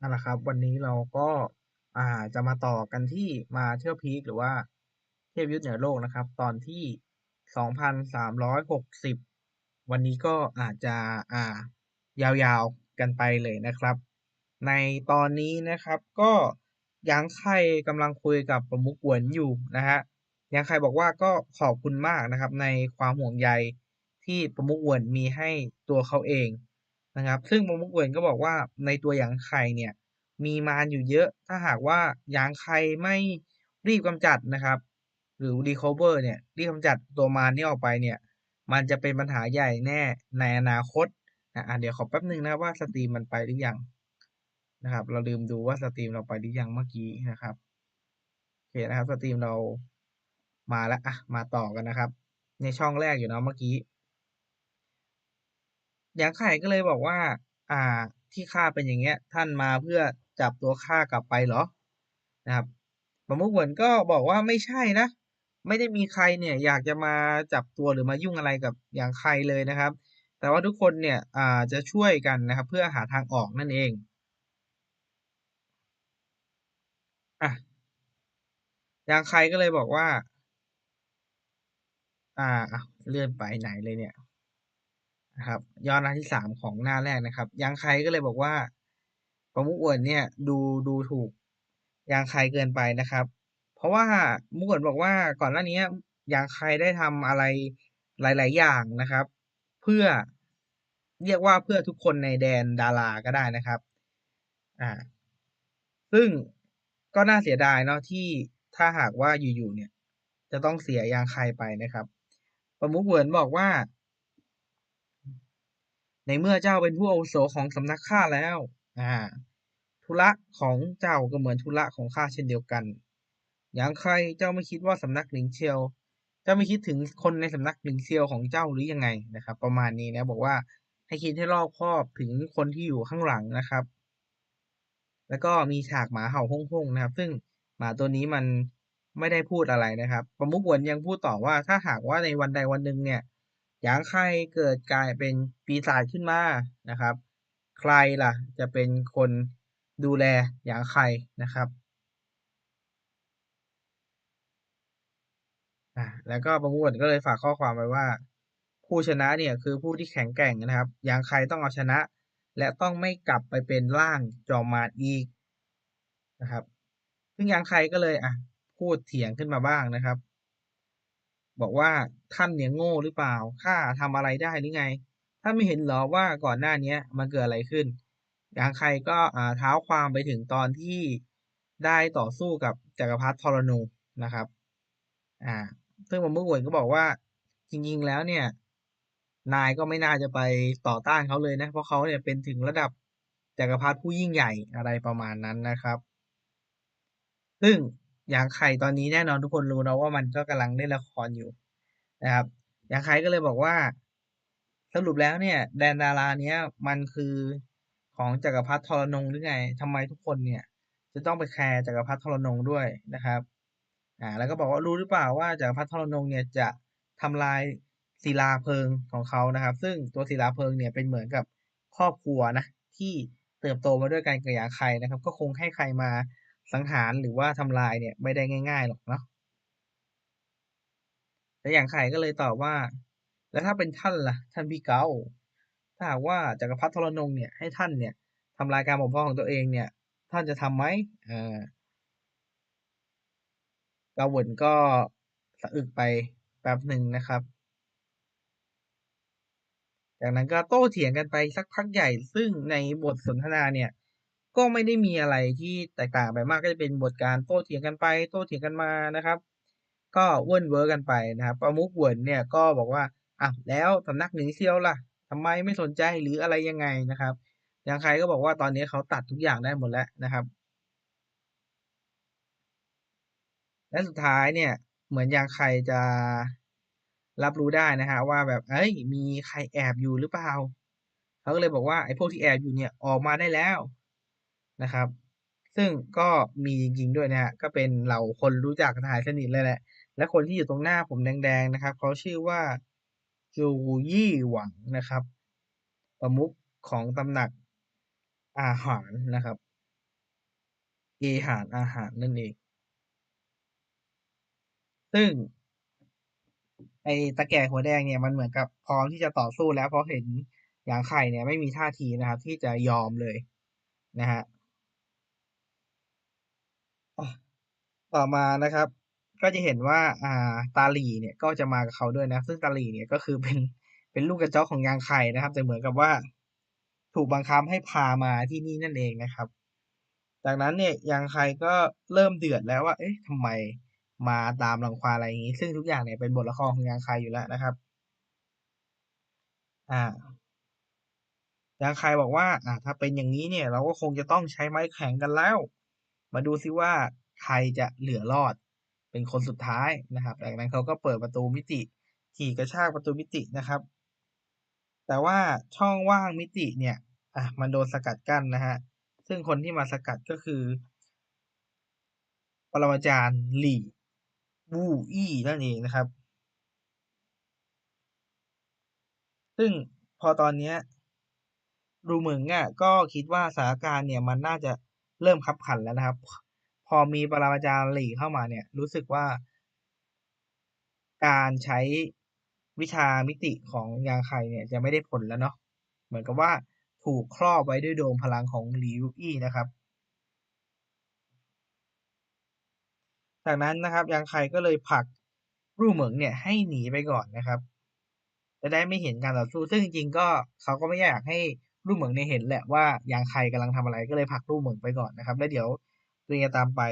นั่นแหละครับ วันนี้เราก็อ่าจะมาต่อกันที่มาเที่ยวพีคหรือว่าเทพยุทธเหนือโลกนะครับ ตอนที่2,360วันนี้ก็อาจจะอ่ายาวๆกันไปเลยนะครับ ในตอนนี้นะครับก็ยางไคกำลังคุยกับประมุขวนอยู่นะฮะยางไคบอกว่าก็ขอบคุณมากนะครับ ในความห่วงใยที่ประมุขวนมีให้ตัวเขาเอง นะครับ ซึ่งประมุขเวนก็บอกว่าในตัวหยางไคเนี่ยมีมารอยู่เยอะ ถ้าหากว่าหยางไคไม่รีบกำจัดนะครับ หรือ recover เนี่ยรีบกำจัดตัวมารนี้ออกไปเนี่ยมันจะเป็นปัญหาใหญ่แน่ในอนาคตอะเดี๋ยวขอแป๊บหนึ่งนะว่าสตรีมมันไปหรือยังนะครับ เราลืมดูว่าสตรีมเราไปหรือยังเมื่อกี้นะครับโอเคนะครับสตรีมเรามาแล้วอะมาต่อกันนะครับ ในช่องแรกอยู่เนาะเมื่อกี้ ยางไข่ก็เลยบอกว่า อ่า ที่ข้าเป็นอย่างเงี้ย ท่านมาเพื่อจับตัวข้ากลับไปเหรอ นะครับประมุขเหวินก็บอกว่าไม่ใช่นะ ไม่ได้มีใครเนี่ยอยากจะมาจับตัวหรือมายุ่งอะไรกับอย่างใครเลยนะครับ แต่ว่าทุกคนเนี่ยอ่าจะช่วยกันนะครับ เพื่อหาทางออกนั่นเองอะอย่างใครก็เลยบอกว่า อ่าเลื่อนไปไหนเลยเนี่ย นะครับย้อนหน้าที่สามของหน้าแรกนะครับ ยังใครก็เลยบอกว่า ประมุขอวนเนี่ย ดูดูถูกยังใครเกินไปนะครับ เพราะว่ามุขวนบอกว่าก่อนหน้านี้ยังใครได้ทำอะไรหลาย ๆ อย่างนะครับ เพื่อเรียกว่าเพื่อทุกคนในแดนดาราก็ได้นะครับ อ่า ซึ่งก็น่าเสียดายเนาะที่ถ้าหากว่าอยู่ ๆ เนี่ย จะต้องเสียยางใครไปนะครับ ประมุขเหวินบอกว่า ในเมื่อเจ้าเป็นผู้อาวุโสของสำนักข้าแล้วอ่าธุระของเจ้าก็เหมือนธุระของข้าเช่นเดียวกัน อย่างใครเจ้าไม่คิดว่าสำนักหลิงเชียวเจ้าไม่คิดถึงคนในสำนักหลิงเซียวของเจ้าหรือยังไงนะครับ ประมาณนี้นะบอกว่าให้คิดให้รอบคอบถึงคนที่อยู่ข้างหลังนะครับ แล้วก็มีฉากหมาเห่าฮ่องๆนะครับ ซึ่งหมาตัวนี้มันไม่ได้พูดอะไรนะครับ ประมุขวนยังพูดต่อว่าถ้าหากว่าในวันใดวันหนึ่งเนี่ย หยางไครเกิดกลายเป็นปีศาจขึ้นมานะครับ ใครล่ะจะเป็นคนดูแลหยางไครนะครับอ่าแล้วก็ประมุขก็เลยฝากข้อความไว้ว่า ผู้ชนะเนี่ยคือผู้ที่แข็งแกร่งนะครับหยางไครต้องเอาชนะ และต้องไม่กลับไปเป็นร่างจอมมารอีกนะครับ ซึ่งหยางไครก็เลยอะพูดเถียงขึ้นมาบ้างนะครับ บอกว่าท่านเนี่ยโง่หรือเปล่า ข้าทำอะไรได้หรือไง ท่านไม่เห็นหรอว่าก่อนหน้าเนี้ยมันเกิดอะไรขึ้น อย่างใครก็เท้าความไปถึงตอนที่ได้ต่อสู้กับจักรพรรดิทรนูนะครับ อ่า ซึ่งผมเมื่อวันก็บอกว่า จริง ๆ แล้วเนี่ย นายก็ไม่น่าจะไปต่อต้านเขาเลยนะ เพราะเขาเนี่ยเป็นถึงระดับจักรพรรดิผู้ยิ่งใหญ่อะไรประมาณนั้นนะครับ ซึ่ง อย่างไข่ตอนนี้แน่นอนทุกคนรู้นะว่ามันก็กำลังเล่นละครอยู่นะครับ อย่างไข่ก็เลยบอกว่า สรุปแล้วเนี่ย แดนดาราเนี้ยมันคือของจักรพรรดิทรนงหรือไงทำไมทุกคนเนี่ย จะต้องไปแคร์จักรพรรดิทรนงด้วยนะครับอ่าแล้วก็บอกว่ารู้หรือเปล่าว่าจักรพรรดิทรนงเนี่ยจะทำลายศิลาเพลิงของเขานะครับ ซึ่งตัวศิลาเพลิงเนี่ยเป็นเหมือนกับครอบครัวนะที่เติบโตมาด้วยกันกับอย่างใครนะครับ ก็คงให้ใครมา สังหารหรือว่าทำลายเนี่ยไม่ได้ง่าย ๆ หรอกเนาะแต่อย่างไข่ก็เลยตอบว่า แล้วถ้าเป็นท่านล่ะ ท่านพี่เกาถ้าหากว่าจักรพรรดิทรนงเนี่ยให้ท่านเนี่ยทำลายการปกครองของตัวเองเนี่ย ท่านจะทํำไหมอ่าเกาหวนก็สะอึกไปแป๊บหนึ่งนะครับ จากนั้นก็โต้เถียงกันไปสักพักใหญ่ ซึ่งในบทสนทนาเนี่ย ก็ไม่ได้มีอะไรที่แตกต่างไปมากก็จะเป็นบทการโต้เถียงกันไปโต้เถียงกันมานะครับ ก็เวิ้นเวิร์กันไปนะครับประมุขเวินเนี่ยก็บอกว่าอะแล้วสำนักหนึ่งเซียวล่ะทำไมไม่สนใจหรืออะไรยังไงนะครับอย่างใครก็บอกว่าตอนนี้เขาตัดทุกอย่างได้หมดแล้วนะครับ และสุดท้ายเนี่ยเหมือนอย่างใครจะรับรู้ได้นะฮะว่าแบบเอ้ยมีใครแอบอยู่หรือเปล่าเขาก็เลยบอกว่าไอ้พวกที่แอบอยู่เนี่ยออกมาได้แล้ว นะครับ ซึ่งก็มีจริงๆด้วยนะฮะก็เป็นเหล่าคนรู้จักทหายสนิทเลยแหละ และคนที่อยู่ตรงหน้าผมแดงๆนะครับเขาชื่อว่าจูยี่หวังนะครับ ประมุขของตำหนักอาหารนะครับเอหารอาหารนั่นเอง ซึ่ง ไอ้ตะแก่หัวแดงเนี่ยมันเหมือนกับพร้อมที่จะต่อสู้แล้วเพราะเห็นหยางไข่เนี่ยไม่มีท่าทีนะครับ ที่จะยอมเลยนะฮะ ต่อมานะครับ ก็จะเห็นว่าอ่าตาลีเนี่ยก็จะมากับเขาด้วยนะ ซึ่งตาลีเนี่ยก็คือเป็นเป็นลูกกระจอกของยางไข่นะครับ แต่เหมือนกับว่า ถูกบังคับให้พามาที่นี่นั่นเองนะครับ จากนั้นเนี่ยยางไข่ก็เริ่มเดือดแล้วว่า เอ๊ะทำไมมาตามรังควาอะไรอย่างนี้ ซึ่งทุกอย่างเนี่ยเป็นบทละครของยางไคอยู่แล้วนะครับ อ่ายางไคบอกว่าอ่าถ้าเป็นอย่างนี้เนี่ย เราก็คงจะต้องใช้ไม้แข็งกันแล้ว มาดูซิว่าใครจะเหลือรอดเป็นคนสุดท้ายนะครับจากนั้นเขาก็เปิดประตูมิติ ขี่กระชากประตูมิตินะครับ แต่ว่าช่องว่างมิติเนี่ยอะมันโดนสกัดกั้นนะฮะซึ่งคนที่มาสกัดก็คือ ปรมาจารย์หลี่วูอี้นั่นเองนะครับ ซึ่งพอตอนนี้ยรูเหมิงอะก็คิดว่าสถานการณ์เนี่ยมันน่าจะ เริ่มคับขันแล้วนะครับ พอมีปรมาจารย์หลีเข้ามาเนี่ย รู้สึกว่า การใช้วิชามิติของยางไคเนี่ยจะไม่ได้ผลแล้วเนาะเหมือนกับว่าถูกครอบไว้ด้วยโดมพลังของหลิวอี้นะครับ จากนั้นนะครับยางไคก็เลยผลักรูเหมิงเนี่ยให้หนีไปก่อนนะครับ จะได้ไม่เห็นการต่อสู้ซึ่งจริงๆก็เขาก็ไม่อยากให้ รูเหมิงเนี่ยเห็นแหละว่ายางไคกำลังทำอะไรก็เลยผลักรูเหมิงไปก่อนนะครับ แล้วเดี๋ยวตัวเองจะตามไป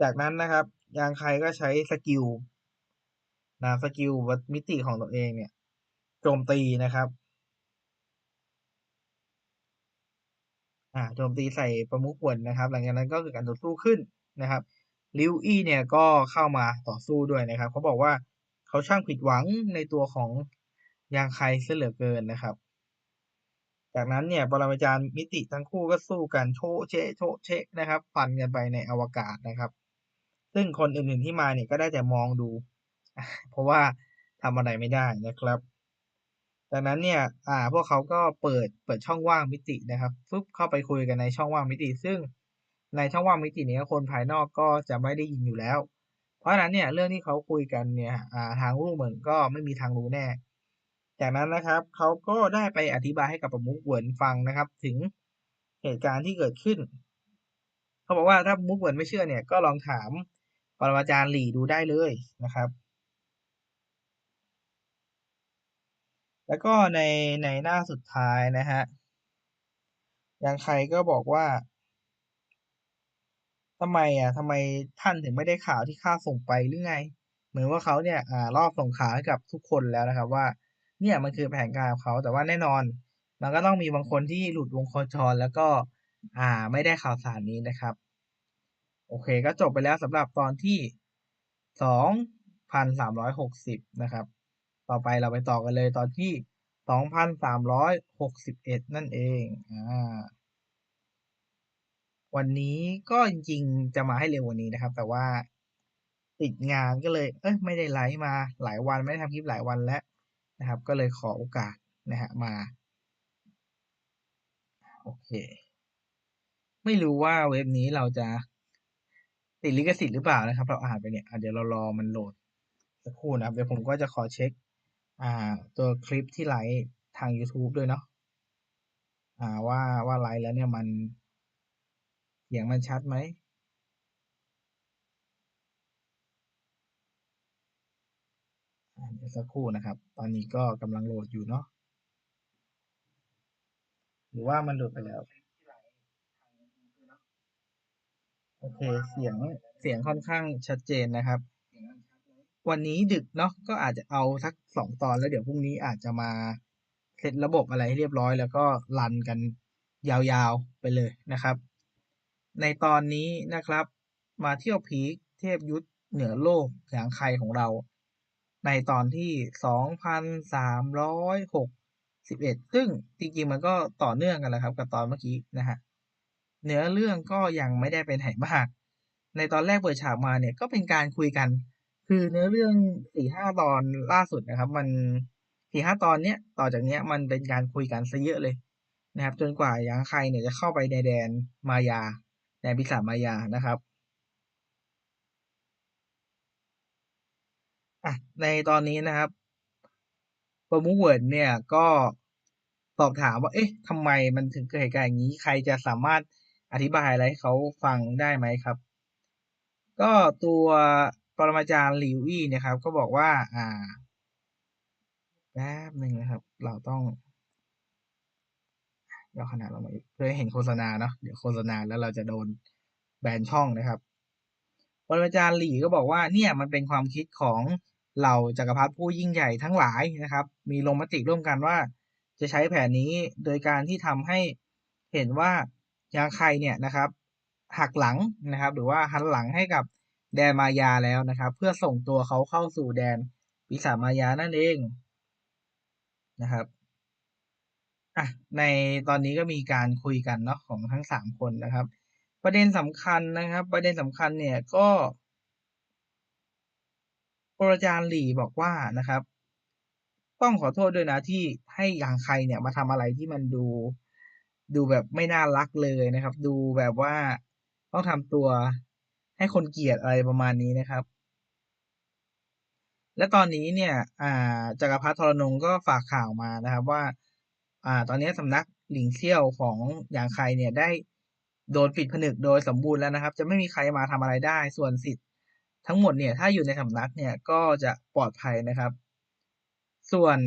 จากนั้นนะครับ ยางไคก็ใช้สกิลนะสกิลวัตมิติของตัวเองเนี่ยโจมตีนะครับ อ่าโจมตีใส่ประมุขวนนะครับ หลังจากนั้นก็เกิดการต่อสู้ขึ้นนะครับลิวอี้เนี่ยก็เข้ามาต่อสู้ด้วยนะครับเขาบอกว่าเขาช่างผิดหวังในตัวของยางไคเสียเหลือเกินนะครับ จากนั้นเนี่ยปรมาจารย์มิติทั้งคู่ก็สู้กันโชเชโชเชนะครับฟันกันไปในอวกาศนะครับ ซึ่งคนอื่นๆที่มาเนี่ยก็ได้แต่มองดู เพราะว่าทำอะไรไม่ได้นะครับ จากนั้นเนี่ยอ่าพวกเขาก็เปิดเปิดช่องว่างมิตินะครับฟึบเข้าไปคุยกันในช่องว่างมิติ ซึ่งในช่องว่างมิตินี้คนภายนอกก็จะไม่ได้ยินอยู่แล้ว เพราะฉะนั้นเนี่ยเรื่องที่เขาคุยกันเนี่ยอ่าทางรูกเหมือนก็ไม่มีทางรู้แน่ จากนั้นนะครับเขาก็ได้ไปอธิบายให้กับประมุขเหวินฟังนะครับ ถึงเหตุการณ์ที่เกิดขึ้น เขาบอกว่าถ้ามุกเหวินไม่เชื่อเนี่ยก็ลองถามปรมาจารย์หลี่ดูได้เลยนะครับ แล้วก็ในในหน้าสุดท้ายนะฮะยังใครก็บอกว่าทำไมอะทำไมท่านถึงไม่ได้ข่าวที่ข้าส่งไปหรือไง เหมือนว่าเขาเนี่ยอ่า รอบส่งข่าวให้กับทุกคนแล้วนะครับว่า เนี่ยมันคือแผนการของเขาแต่ว่าแน่นอน มันก็ต้องมีบางคนที่หลุดวงโคจรแล้วก็อ่าไม่ได้ข่าวสารนี้นะครับ โอเคก็จบไปแล้วสำหรับตอนที่สองพันสามร้อยหกสิบนะครับ ต่อไปเราไปต่อกันเลยตอนที่สองพันสามร้อยหกสิบเอ็ดนั่นเองอ่าวันนี้ก็จริงๆจะมาให้เร็วกวันนี้นะครับ แต่ว่าติดงานก็เลย เอ้ยไม่ได้ไลฟ์มาหลายวันไม่ได้ทำคลิปหลายวันแล้ว นะครับ ก็เลยขอโอกาสนะฮะมา โอเค ไม่รู้ว่าเว็บนี้เราจะติดลิขสิทธิ์หรือเปล่านะครับ เราอ่านไปเนี่ยเดี๋ยวเรารอมันโหลดสักครู่นะครับ เดี๋ยวผมก็จะขอเช็ค อ่า ตัวคลิปที่ไลฟ์ทาง YouTube ด้วยเนาะอ่าว่าว่าไลฟ์แล้วเนี่ยมันเสียงมันชัดไหม เดี๋ยวสักครู่นะครับ ตอนนี้ก็กำลังโหลดอยู่เนาะหรือว่ามันโหลดไปแล้ว โอเค เสียงเสียงค่อนข้างชัดเจนนะครับ วันนี้ดึกเนาะก็อาจจะเอาสักสองตอนแล้วเดี๋ยวพรุ่งนี้อาจจะมาเซตระบบอะไรให้เรียบร้อยแล้วก็รันกันยาวๆไปเลยนะครับ ในตอนนี้นะครับ มาเที่ยวพีคเทพยุทธเหนือโลกแสงไครของเรา ในตอนที่สองพันสามร้อยหกสิบเอ็ดซึ่งจริงๆ มันก็ต่อเนื่องกันแหละครับ กับตอนเมื่อกี้นะฮะ เนื้อเรื่องก็ยังไม่ได้ไปไหมาก ในตอนแรกเปิดฉากมาเนี่ยก็เป็นการคุยกัน คือเนื้อเรื่องสี่ห้าตอนล่าสุดนะครับ มันสี่ห้าตอนเนี้ยต่อจากเนี้ยมันเป็นการคุยกันซะเยอะเลยนะครับ จนกว่ายังใครเนี่ยจะเข้าไปในแดนมายาแดนปีศาจมายานะครับ อะในตอนนี้นะครับประมุขเวิร์ดเนี่ยก็สอบถามว่า เอ๊ะทำไมมันถึงเกิดเหตุการณ์อย่างนี้ ใครจะสามารถอธิบายอะไรให้เขาฟังได้ไหมครับ ก็ตัวปรมาจารย์หลิวอี้เนี่ยครับ ก็บอกว่า อ่าแป๊บหนึ่งนะครับ เราต้องย่อขนาดลงมาอีกเพื่อให้เห็นโฆษณาเนาะเดี๋ยวโฆษณาแล้วเราจะโดนแบนช่องนะครับปรมาจารย์หลี่ก็บอกว่าเนี่ยมันเป็นความคิดของ เหล่าจักรพรรดิผู้ยิ่งใหญ่ทั้งหลายนะครับ มีลงมติร่วมกันว่า จะใช้แผนนี้โดยการที่ทำให้เห็นว่ายางไคเนี่ยนะครับ หักหลังนะครับ หรือว่าหันหลังให้กับแดนมายาแล้วนะครับ เพื่อส่งตัวเขาเข้าสู่แดนปีศาจมายานั่นเองนะครับอะในตอนนี้ก็มีการคุยกันเนาะของทั้งสามคนนะครับ ประเด็นสำคัญนะครับ ประเด็นสำคัญเนี่ยก็ ปรจารย์หลี่บอกว่านะครับ ต้องขอโทษด้วยนะที่ให้อย่างใครเนี่ยมาทำอะไรที่มันดู ดูแบบไม่น่ารักเลยนะครับ ดูแบบว่าต้องทำตัวให้คนเกลียดอะไรประมาณนี้นะครับ และตอนนี้เนี่ยอ่าจักรพรรดิทรนงก็ฝากข่าวมานะครับว่าอ่าตอนนี้สำนักหลิงเซี่ยวของอย่างใครเนี่ยได้โดนปิดผนึกโดยสมบูรณ์แล้วนะครับ จะไม่มีใครมาทำอะไรได้ ส่วนสิทธิ์ ทั้งหมดเนี่ยถ้าอยู่ในสำนักเนี่ยก็จะปลอดภัยนะครับ ส่วน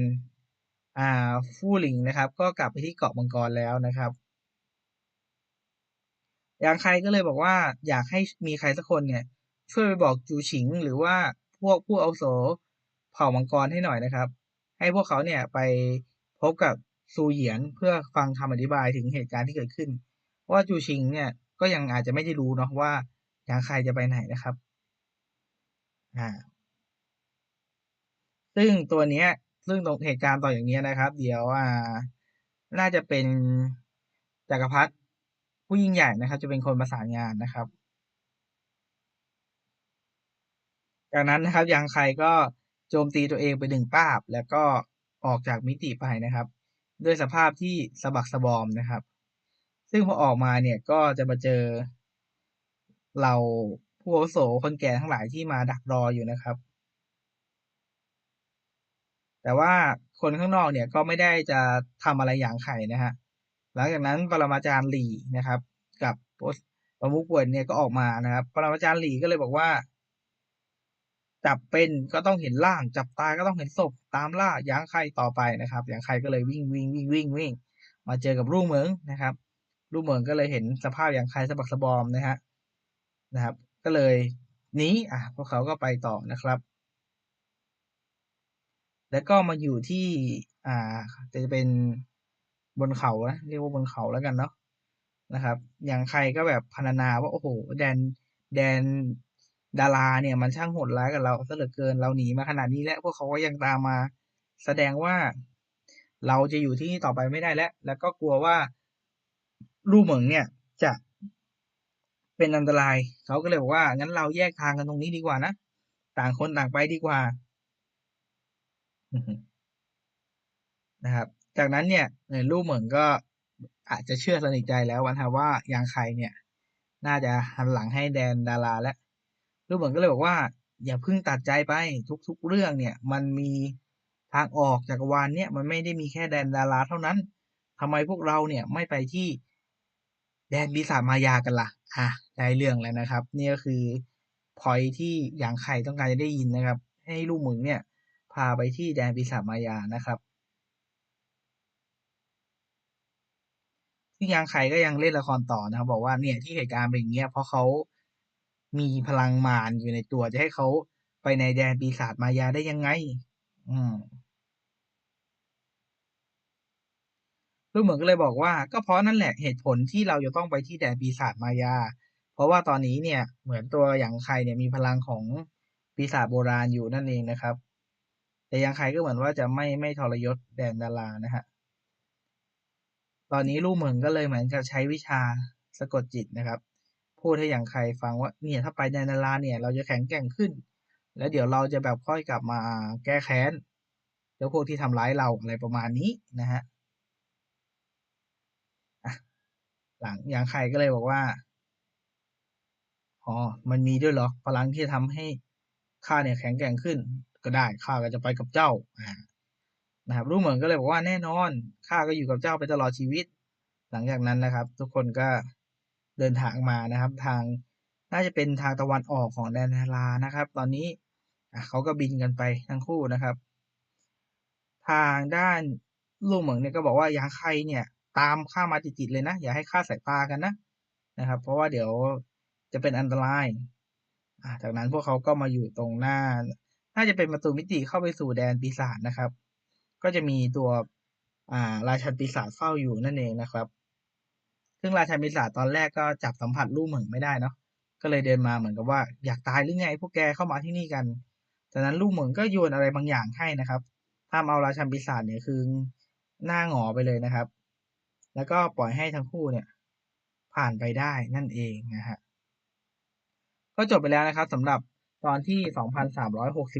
อ่าฟู่หลิงนะครับ ก็กลับไปที่เกาะมังกรแล้วนะครับยางใครก็เลยบอกว่าอยากให้มีใครสักคนเนี่ย ช่วยไปบอกจูฉิงหรือว่าพวกผู้อาวุโสเผ่ามังกรให้หน่อยนะครับ ให้พวกเขาเนี่ยไปพบกับซูเหยียนเพื่อฟังคำอธิบายถึงเหตุการณ์ที่เกิดขึ้นเพราะว่าจูชิงเนี่ยก็ยังอาจจะไม่ได้รู้เนาะว่ายางใครจะไปไหนนะครับ อ่า ซึ่งตัวเนี้ย ซึ่งตรงเหตุการณ์ต่ออย่างนี้นะครับ เดี๋ยวอ่า น่าจะเป็นจักรพรรดิผู้ยิ่งใหญ่นะครับ จะเป็นคนประสานงานนะครับ จากนั้นนะครับยังใครก็โจมตีตัวเองไปหนึ่งป้าบ แล้วก็ออกจากมิติไปนะครับ ด้วยสภาพที่สะบักสะบอมนะครับ ซึ่งพอออกมาเนี่ยก็จะมาเจอเรา ผู้อาวุโสคนแก่ทั้งหลายที่มาดักรออยู่นะครับ แต่ว่าคนข้างนอกเนี่ยก็ไม่ได้จะทำอะไรอย่างไข่นะฮะหลังจากนั้นปรมาจารย์หลี่นะครับ กับประมุขวดเนี่ยก็ออกมานะครับ ปรมาจารย์หลี่ก็เลยบอกว่า จับเป็นก็ต้องเห็นร่าง จับตายก็ต้องเห็นศพตามล่าย้างใครต่อไปนะครับย้างใครก็เลยวิ่งวิ่งวิ่งวิ่งวิ่งมาเจอกับลูกเหมืองนะครับลูกเหมืองก็เลยเห็นสภาพอย่างใครสะบักสะบอมนะฮะนะครับ ก็เลยนีอะพวกเขาก็ไปต่อนะครับ แล้วก็มาอยู่ที่อ่าจะเป็นบนเขานะเรียกว่าบนเขาแล้วกันเนาะนะครับ อย่างใครก็แบบพรรณนาว่าโอ้โหแดนแดนดาราเนี่ยมันช่างโหดร้ายกับเราซะเหลือเกินเราหนีมาขนาดนี้แล้วพวกเขาก็ยังตามมา แสดงว่าเราจะอยู่ที่นี่ต่อไปไม่ได้แล้ว แล้วก็กลัวว่าลู่เหมิงเนี่ยจะ เป็นอันตราย เขาก็เลยบอกว่างั้นเราแยกทางกันตรงนี้ดีกว่านะ ต่างคนต่างไปดีกว่านะครับ จากนั้นเนี่ยลู่เหมิงก็อาจจะเชื่อสนิทใจแล้ววันทาว่ายางใครเนี่ย น่าจะหันหลังให้แดนดาราและลูกเหมือนก็เลยบอกว่า อย่าเพิ่งตัดใจไปทุก ๆ เรื่องเนี่ย มันมีทางออกจากวานเนี่ย มันไม่ได้มีแค่แดนดาราเท่านั้นทำไมพวกเราเนี่ยไม่ไปที่แดนปีศาจมายากันละ่ะ อะ ได้เรื่องแล้วนะครับ นี่ก็คือพอยที่อย่างใครต้องการจะได้ยินนะครับ ให้ลูกมึงเนี่ย พาไปที่แดนปีศาจมายานะครับที่ยังใครก็ยังเล่นละครต่อนะครับ บอกว่าเนี่ยที่เหตุการณ์เป็นอย่างเงี้ยเพราะเขามีพลังมารอยู่ในตัวจะให้เขาไปในแดนปีศาจมายาได้ยังไง อืมลูกเหมือนก็เลยบอกว่า ก็เพราะนั่นแหละเหตุผลที่เราจะต้องไปที่แดนปีศาจมายา เพราะว่าตอนนี้เนี่ยเหมือนตัวอย่างใครเนี่ยมีพลังของปีศาจโบราณอยู่นั่นเองนะครับ แต่ยังใครก็เหมือนว่าจะไม่ไม่ทรยศแดนดารานะฮะตอนนี้ลูกเหมือนก็เลยเหมือนกับใช้วิชาสะกดจิตนะครับ พูดให้อย่างใครฟังว่าเนี่ยถ้าไปในนาราเนี่ย เราจะแข็งแกร่งขึ้น แล้วเดี๋ยวเราจะแบบค่อยกลับมาแก้แค้นแล้วพวกที่ทำร้ายเราอะไรประมาณนี้นะฮะหลังอย่างใครก็เลยบอกว่า อ๋อ มันมีด้วยเหรอ พลังที่จะทำให้ข้าเนี่ยแข็งแกร่งขึ้น ก็ได้ ข้าก็จะไปกับเจ้าอานะครับลู่เหมิงก็เลยบอกว่าแน่นอน ข้าก็อยู่กับเจ้าไปตลอดชีวิต หลังจากนั้นนะครับ ทุกคนก็เดินทางมานะครับ ทาง น่าจะเป็นทางตะวันออกของแดน Terra นะครับ ตอนนี้เขาก็บินกันไปทั้งคู่นะครับ ทางด้านลู่เหมิงเนี่ยก็บอกว่าอย่างใครเนี่ย ตามข้ามาติดๆเลยนะ อย่าให้คลาสายตากันนะนะครับ เพราะว่าเดี๋ยว จะเป็นอันตรายจากนั้นพวกเขาก็มาอยู่ตรงหน้า น่าจะเป็นประตูมิติเข้าไปสู่แดนปีศาจนะครับ ก็จะมีตัวอ่าราชันปีศาจเฝ้าอยู่นั่นเองนะครับ ซึ่งราชันปีศาจตอนแรกก็จับสัมผัสลู่เหมิงไม่ได้เนาะ ก็เลยเดินมาเหมือนกับว่าอยากตายหรือไงพวกแกเข้ามาที่นี่กัน จากนั้นลู่เหมิงก็โยนอะไรบางอย่างให้นะครับห้าเอาราชันปีศาจเนี่ยคือหน้าหงอไปเลยนะครับ แล้วก็ปล่อยให้ทั้งคู่เนี่ย ผ่านไปได้นั่นเองนะครับ ก็จบไปแล้วนะครับสำหรับตอนที่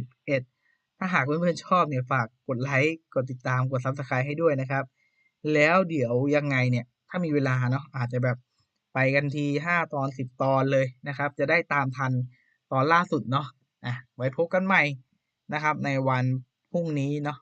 2361 ถ้าหากเพื่อนๆชอบเนี่ยฝากกดไลค์กดติดตามกด Subscribe ให้ด้วยนะครับ แล้วเดี๋ยวยังไงเนี่ย ถ้ามีเวลาเนาะอาจจะแบบไปกันที 5 ตอน 10 ตอนเลยนะครับ จะได้ตามทันตอนล่าสุดเนาะอ่าไว้พบกันใหม่นะครับ ในวันพรุ่งนี้เนาะ